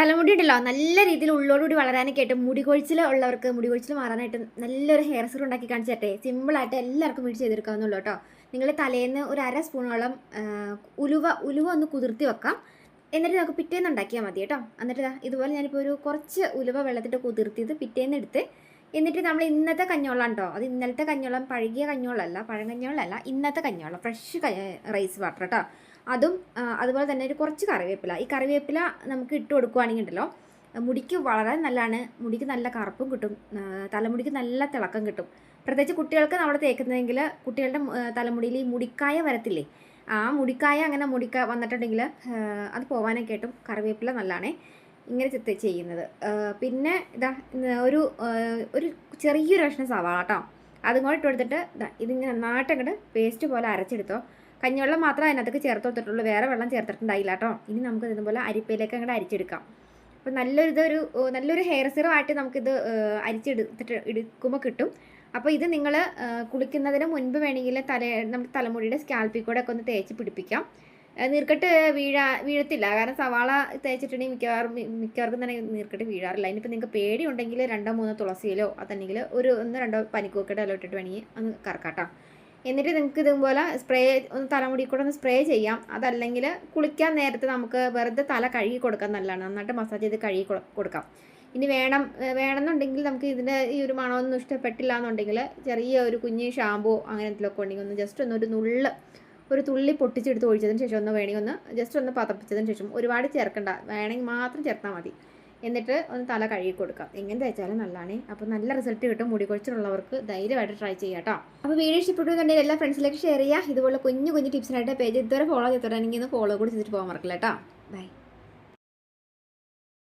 തലമുടി ഉണ്ടല്ലോ നല്ല രീതിയിൽ ഉള്ളോടുകൂടി വളരാനൊക്കെ ആയിട്ട് മുടി കൊഴിച്ചിൽ ഉള്ളവർക്ക് മുടി കൊഴിച്ചിൽ മാറാനായിട്ട് നല്ലൊരു ഹെയർ സീറം ഉണ്ടാക്കി കാണിച്ചു തരട്ടെ സിമ്പിളായിട്ട് എല്ലാവർക്കും വീട്ടിൽ ചെയ്തെടുക്കാവുന്നുള്ളൂ കേട്ടോ. നിങ്ങൾ തലേന്ന് ഒരു അര സ്പൂണോളം ഉലുവ ഉലുവ ഒന്ന് കുതിർത്തി വെക്കാം. എന്നിട്ട് നമുക്ക് പിറ്റേന്ന് ഉണ്ടാക്കിയാൽ മതി കേട്ടോ. എന്നിട്ട് ഇതുപോലെ ഞാനിപ്പോൾ ഒരു കുറച്ച് ഉലുവ വെള്ളത്തിട്ട് കുതിർത്തിയത് പിറ്റേന്ന് എടുത്ത് എന്നിട്ട് നമ്മൾ ഇന്നത്തെ കഞ്ഞോളം കേട്ടോ അത് ഇന്നലത്തെ കഞ്ഞോളം പഴകിയ കഞ്ഞോളമല്ല പഴങ്കഞ്ഞോളമല്ല ഇന്നത്തെ കഞ്ഞോളം ഫ്രഷ് റൈസ് വാട്ടർ കേട്ടോ അതും അതുപോലെ തന്നെ ഒരു കുറച്ച് കറിവേപ്പില. ഈ കറിവേപ്പില നമുക്ക് ഇട്ട് കൊടുക്കുവാണെങ്കിൽ ഉണ്ടല്ലോ മുടിക്ക് വളരെ നല്ലതാണ്. മുടിക്ക് നല്ല കറുപ്പും കിട്ടും തലമുടിക്ക് നല്ല തിളക്കം കിട്ടും. പ്രത്യേകിച്ച് കുട്ടികൾക്ക് നമ്മൾ തേക്കുന്നതെങ്കിൽ കുട്ടികളുടെ തലമുടിയിൽ ഈ മുടിക്കായ വരത്തില്ലേ ആ മുടിക്കായ അങ്ങനെ മുടിക്ക വന്നിട്ടുണ്ടെങ്കിൽ അത് പോകാനൊക്കെ ആയിട്ടും കറിവേപ്പില നല്ലതാണേ. ഇങ്ങനെ ചെയ്യുന്നത്. പിന്നെ ഇതാ ഒരു ഒരു ചെറിയൊരു കഷ്ണം സവാള കേട്ടോ. അതും കൂടെ ഇട്ട് കൊടുത്തിട്ട് ഇതാ ഇതിങ്ങനെ നന്നായിട്ട് അങ്ങോട്ട് പേസ്റ്റ് പോലെ അരച്ചെടുത്തോ. കഞ്ഞിവെള്ളം മാത്രമേ അതിനകത്തേക്ക് ചേർത്ത് കൊടുത്തിട്ടുള്ളൂ. വേറെ വെള്ളം ചേർത്തിട്ടുണ്ടായില്ല കേട്ടോ. ഇനി നമുക്ക് ഇതുപോലെ അരിപ്പയിലേക്ക് അങ്ങോട്ട് അരിച്ചെടുക്കാം. അപ്പോൾ നല്ലൊരു ഇതൊരു നല്ലൊരു ഹെയർ സിറമായിട്ട് നമുക്കിത് അരിച്ചെടുത്തിട്ട് എടുക്കുമ്പോൾ കിട്ടും. അപ്പോൾ ഇത് നിങ്ങൾ കുളിക്കുന്നതിന് മുൻപ് വേണമെങ്കിൽ തല നമ്മുടെ തലമുടിയുടെ സ്കാൽപ്പിൽ കൂടെ ഒക്കെ ഒന്ന് തേച്ച് പിടിപ്പിക്കാം. നീർക്കെട്ട് വീഴാ വീഴത്തില്ല. കാരണം സവാള തേച്ചിട്ടുണ്ടെങ്കിൽ മിക്കവാറും മിക്കവാർക്കും തന്നെ നീർക്കെട്ട് വീഴാറില്ല. ഇനിയിപ്പോൾ നിങ്ങൾക്ക് പേടി ഉണ്ടെങ്കിൽ രണ്ടോ മൂന്നോ തുളസിയിലോ അതല്ലെങ്കിൽ ഒരു ഒന്ന് രണ്ടോ പനിക്കൂക്കട്ടോ ഇട്ടിട്ട് വേണമെങ്കിൽ ഒന്ന് കറക്കാട്ടോ എന്നിട്ട് നിങ്ങൾക്ക് ഇതുപോലെ സ്പ്രേ ഒന്ന് തലമുടി കൂടെ ഒന്ന് സ്പ്രേ ചെയ്യാം. അതല്ലെങ്കിൽ കുളിക്കാൻ നേരത്തെ നമുക്ക് വെറുതെ തല കഴുകി കൊടുക്കാൻ നല്ലതാണ്. നന്നായിട്ട് മസാജ് ചെയ്ത് കഴുകി കൊടുക്കാം. ഇനി വേണം വേണമെന്നുണ്ടെങ്കിൽ നമുക്ക് ഇതിന്റെ ഈ ഒരു മണമൊന്നും ഇഷ്ടപ്പെട്ടില്ല എന്നുണ്ടെങ്കിൽ ചെറിയ ഒരു കുഞ്ഞ് ഷാമ്പൂ അങ്ങനെ എന്തെങ്കിലുമൊക്കെ ഉണ്ടെങ്കിൽ ഒന്ന് ജസ്റ്റ് ഒന്ന് ഒരു നുള്ള് ഒരു തുള്ളി പൊട്ടിച്ചെടുത്ത് ഒഴിച്ചതിന് ശേഷം ഒന്ന് വേണമെങ്കിൽ ഒന്ന് ജസ്റ്റ് ഒന്ന് പതപ്പിച്ചതിന് ശേഷം ഒരുപാട് ചേർക്കണ്ട. വേണമെങ്കിൽ മാത്രം ചേർത്താൽ മതി. എന്നിട്ട് ഒന്ന് തല കഴുകി കൊടുക്കാം. എങ്ങനെ തേച്ചാലും നല്ലതാണ്. അപ്പോൾ നല്ല റിസൾട്ട് കിട്ടും. മുടി കൊഴിച്ചിലുള്ളവർക്ക് ധൈര്യമായിട്ട് ട്രൈ ചെയ്യാം കേട്ടോ അപ്പോൾ വീഡിയോ ഇഷ്ടപ്പെട്ടു കണ്ടെങ്കിൽ എല്ലാ ഫ്രണ്ട്സിലേക്ക് ഷെയർ ചെയ്യുക. ഇതുപോലെ കുഞ്ഞു കുഞ്ഞു ടിപ്സിനായിട്ട് പേജ് ഇതുവരെ ഫോളോ ചെയ്തിട്ടുണ്ടെങ്കിൽ ഒന്ന് ഫോളോ കൂടി ചെയ്തിട്ട് പോകാൻ മറക്കില്ല കേട്ടോ ബൈ